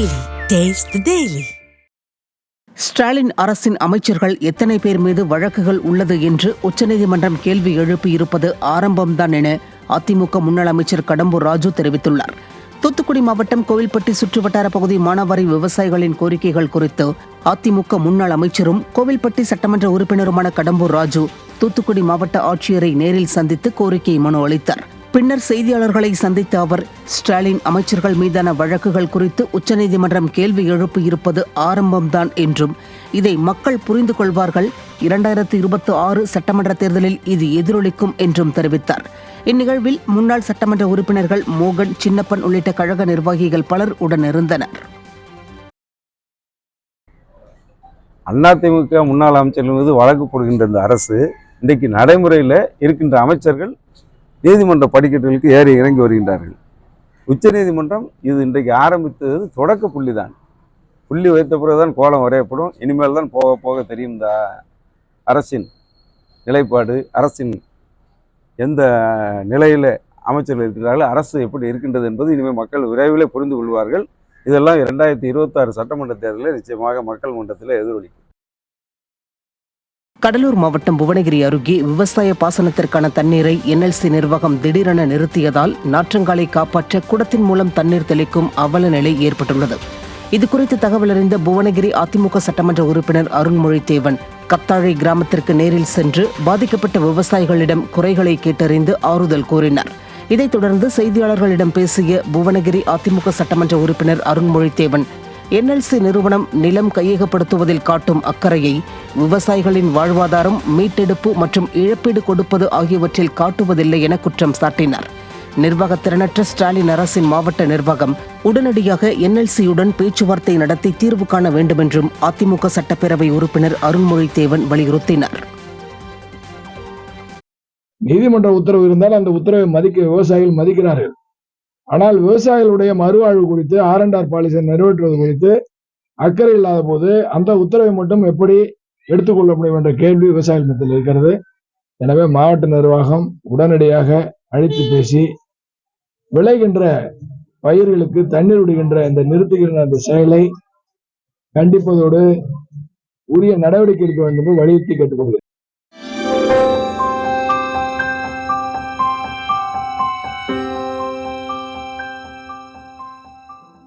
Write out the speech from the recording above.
Taste the Daily. Stalin அரசின் அமைச்சர்கள் எத்தனை பேர் மீது வழக்குகள் உள்ளது என்று உச்சநீதிமன்றம் கேள்வி எழுப்பியிருப்பது ஆரம்பம்தான் என அதிமுக முன்னாள் அமைச்சர் கடம்பூர் ராஜு தெரிவித்துள்ளார். தூத்துக்குடி மாவட்டம் கோவில்பட்டி சுற்றுவட்டார பகுதி மானாவாரி விவசாயிகளின் கோரிக்கைகள் குறித்து அதிமுக முன்னாள் அமைச்சரும் கோவில்பட்டி சட்டமன்ற உறுப்பினருமான கடம்பூர் ராஜு தூத்துக்குடி மாவட்ட ஆட்சியரை நேரில் சந்தித்து கோரிக்கை மனு அளித்தார். பின்னர் செய்தியாளர்களை சந்தித்த அவர் ஸ்டாலின் அமைச்சர்கள் மீதான வழக்குகள் குறித்து உச்சநீதிமன்றம் கேள்வி எழுப்பியிருப்பது ஆரம்பம்தான் என்றும் இதை மக்கள் புரிந்து கொள்வார்கள். இரண்டாயிரத்து இருபத்தி ஆறு சட்டமன்ற தேர்தலில் இது எதிரொலிக்கும் என்றும் தெரிவித்தார். இந்நிகழ்வில் முன்னாள் சட்டமன்ற உறுப்பினர்கள் மோகன் சின்னப்பன் உள்ளிட்ட கழக நிர்வாகிகள் பலர் உடனிருந்தனர் அதிமுக முன்னாள் அமைச்சர்கள் மீது வழக்கு போடுகின்ற இந்த அரசு இன்றைக்கு நடைமுறையில் இருக்கின்ற அமைச்சர்கள் நீதிமன்ற படிக்கட்டுகளுக்கு ஏறி இறங்கி வருகின்றார்கள். உச்சநீதிமன்றம் இது இன்றைக்கு ஆரம்பித்தது தொடக்க புள்ளி தான் புள்ளி வைத்த பிறகு தான் கோலம் வரையப்படும். இனிமேல் தான் போக போக தெரியும் இந்த அரசின் நிலைப்பாடு அரசின் எந்த நிலையில் அமைச்சர்கள் இருக்கிறார்கள் அரசு எப்படி இருக்கின்றது என்பது இனிமேல் மக்கள் விரைவில் புரிந்து கொள்வார்கள். இதெல்லாம் இரண்டாயிரத்தி இருபத்தாறு சட்டமன்ற தேர்தலில் நிச்சயமாக மக்கள் மன்றத்தில் எதிரொலிக்கும். கடலூர் மாவட்டம் புவனகிரி அருகே விவசாய பாசனத்திற்கான தண்ணீரை என்எல்சி நிர்வாகம் திடீரென நிறுத்தியதால் நாற்றங்காலை காப்பாற்ற குடத்தின் மூலம் தண்ணீர் தெளிக்கும் அவல நிலை ஏற்பட்டுள்ளது. இதுகுறித்து தகவல் அறிந்த புவனகிரி அதிமுக சட்டமன்ற உறுப்பினர் அருண்மொழி தேவன் கத்தாழை கிராமத்திற்கு நேரில் சென்று பாதிக்கப்பட்ட விவசாயிகளிடம் குறைகளை கேட்டறிந்து ஆறுதல் கூறினார். இதைத் தொடர்ந்து செய்தியாளர்களிடம் பேசிய புவனகிரி அதிமுக சட்டமன்ற உறுப்பினர் அருண்மொழி தேவன் என்எல்சி நிறுவனம் நிலம் கையகப்படுத்துவதில் காட்டும் அக்கறையை விவசாயிகளின் வாழ்வாதாரம் மீட்டெடுப்பு மற்றும் இழப்பீடு கொடுப்பது ஆகியவற்றில் காட்டுவதில்லை என குற்றம் சாட்டினார். நிர்வாகத்திறனற்ற ஸ்டாலின் அரசின் மாவட்ட நிர்வாகம் உடனடியாக என்எல்சியுடன் பேச்சுவார்த்தை நடத்தி தீர்வு காண வேண்டுமென்றும் அதிமுக சட்டப்பேரவை உறுப்பினர் அருண்மொழி தேவன் வலியுறுத்தினார். நீதிமன்ற உத்தரவு இருந்தால் அந்த உத்தரவை மதிக்க விவசாயிகள் மதிக்கிறார்கள். ஆனால் விவசாயிகளுடைய மறுவாழ்வு குறித்து ஆர் அண்ட் ஆர் பாலிசியை நிறைவேற்றுவது குறித்து அக்கறை இல்லாத போது அந்த உத்தரவை மட்டும் எப்படி எடுத்துக்கொள்ள முடியும் என்ற கேள்வி விவசாயிகள் மத்தியில் இருக்கிறது. எனவே மாவட்ட நிர்வாகம் உடனடியாக அழைத்து பேசி விளைகின்ற பயிர்களுக்கு தண்ணீர் விடுகின்ற இந்த நிறுத்துகின்ற அந்த செயலை கண்டிப்பதோடு உரிய நடவடிக்கை எடுக்க வேண்டும் என்று வலியுறுத்தி கேட்டுக்கொள்கிறேன்.